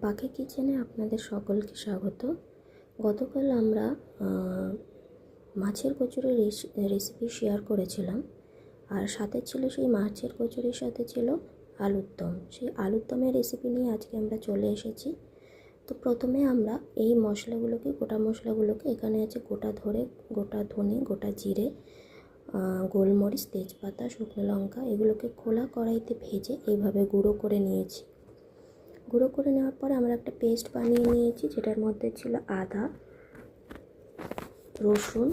পাখি কিচেনে আপনাদের সকলকে স্বাগত। গতকাল আমরা মাছের কচুরির রেসি- রেসিপি শেয়ার করেছিলাম। আর সাথে ছিল সেই মাছের কচুরির সাথে ছিল আলুর দম। সেই আলুর দমের রেসিপি নিয়ে আজকে আমরা চলে এসেছি। তো প্রথমে আমরা এই মশলাগুলোকে, গোটা মশলাগুলোকে, এখানে আছে গোটা ধরে, গোটা ধনে, গোটা জিরে গোলমরিচ, তেজপাতা, শুকনো লঙ্কা, এগুলোকে খোলা কড়াইতে ভেজে এইভাবে গুঁড়ো করে নিয়েছি। গুঁড়ো করে নেওয়ার পরে আমরা একটা পেস্ট বানিয়ে নিয়েছি, যেটার মধ্যে ছিল আদা, রসুন,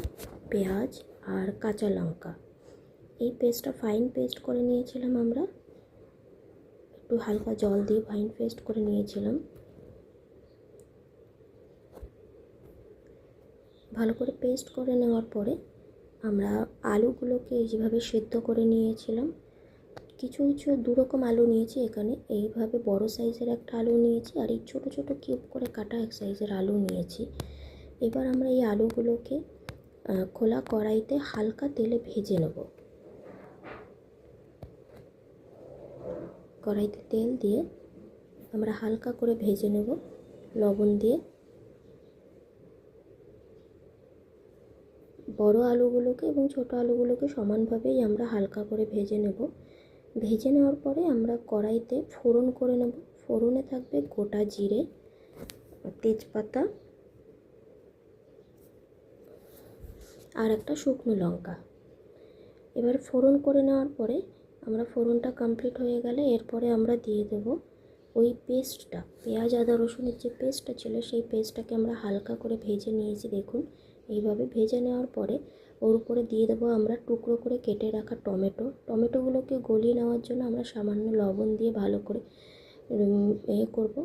পেঁয়াজ আর কাঁচা লঙ্কা। এই পেস্টটা ফাইন পেস্ট করে নিয়েছিলাম আমরা। একটু হালকা জল দিয়ে ফাইন পেস্ট করে নিয়েছিলাম। ভালো করে পেস্ট করে নেওয়ার পরে আমরা আলুগুলোকে যেভাবে সেদ্ধ করে নিয়েছিলাম কিছু কিছু দু রকম আলু নিয়েছি এখানে। এইভাবে বড় সাইজের একটা আলু নিয়েছি আর এই ছোটো ছোটো কিউব করে কাটা এক সাইজের আলু নিয়েছি। এবার আমরা এই আলুগুলোকে খোলা কড়াইতে হালকা তেলে ভেজে নেব। কড়াইতে তেল দিয়ে আমরা হালকা করে ভেজে নেব লবণ দিয়ে। বড় আলুগুলোকে এবং ছোট আলুগুলোকে সমানভাবেই আমরা হালকা করে ভেজে নেব। ভেজে নেওয়ার পরে আমরা কড়াইতে ফোড়ন করে নেব। ফোড়নে থাকবে গোটা জিরে, তেজপাতা আর একটা শুকনো লঙ্কা। এবার ফোড়ন করে নেওয়ার পরে আমরা ফোড়নটা কমপ্লিট হয়ে গেলে এরপরে আমরা দিয়ে দেব ওই পেস্টটা। পেঁয়াজ, আদা, রসুনের যে পেস্টটা ছিল সেই পেস্টটাকে আমরা হালকা করে ভেজে নিয়েছি, দেখুন। এইভাবে ভেজে নেওয়ার পরে ওর উপরে দিয়ে দেবো আমরা টুকরো করে কেটে রাখা টমেটো। টমেটোগুলোকে গলিয়ে নেওয়ার জন্য আমরা সামান্য লবণ দিয়ে ভালো করে এ করব,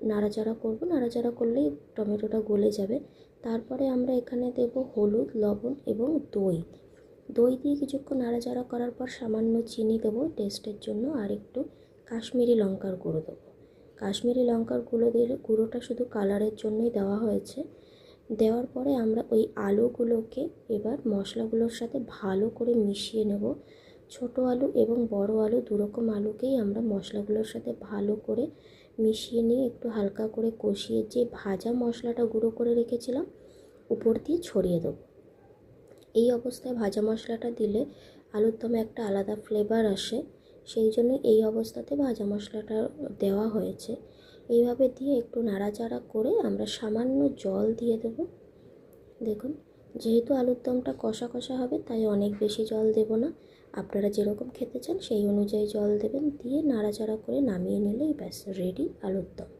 নাড়াচাড়া করব। নাড়াচাড়া করলেই টমেটোটা গলে যাবে। তারপরে আমরা এখানে দেব হলুদ, লবণ এবং দই। দই দিয়ে কিছুক্ষণ নাড়াচাড়া করার পর সামান্য চিনি দেবো টেস্টের জন্য আর একটু কাশ্মীরি লঙ্কার গুঁড়ো দেবো। কাশ্মীরি লঙ্কার গুঁড়ো দিলে, গুঁড়োটা শুধু কালারের জন্যই দেওয়া হয়েছে। দেওয়ার পরে আমরা ওই আলুগুলোকে এবার মশলাগুলোর সাথে ভালো করে মিশিয়ে নেব। ছোট আলু এবং বড় আলু দুরকম আলুকেই আমরা মশলাগুলোর সাথে ভালো করে মিশিয়ে নিয়ে একটু হালকা করে কষিয়ে যে ভাজা মশলাটা গুঁড়ো করে রেখেছিলাম, উপর দিয়ে ছড়িয়ে দেবো। এই অবস্থায় ভাজা মশলাটা দিলে আলুর দমে একটা আলাদা ফ্লেভার আসে। সেই জন্য এই অবস্থাতে ভাজা মশলাটা দেওয়া হয়েছে। এইভাবে দিয়ে একটু নাড়াচাড়া করে আমরা সামান্য জল দিয়ে দেব। দেখুন, যেহেতু আলুর দমটা কষা কষা হবে, তাই অনেক বেশি জল দেব না। আপনারা যেরকম খেতে চান, সেই অনুযায়ী জল দেবেন, দিয়ে নাড়াচাড়া করে নামিয়ে নিলেই ব্যাস রেডি আলুর দম।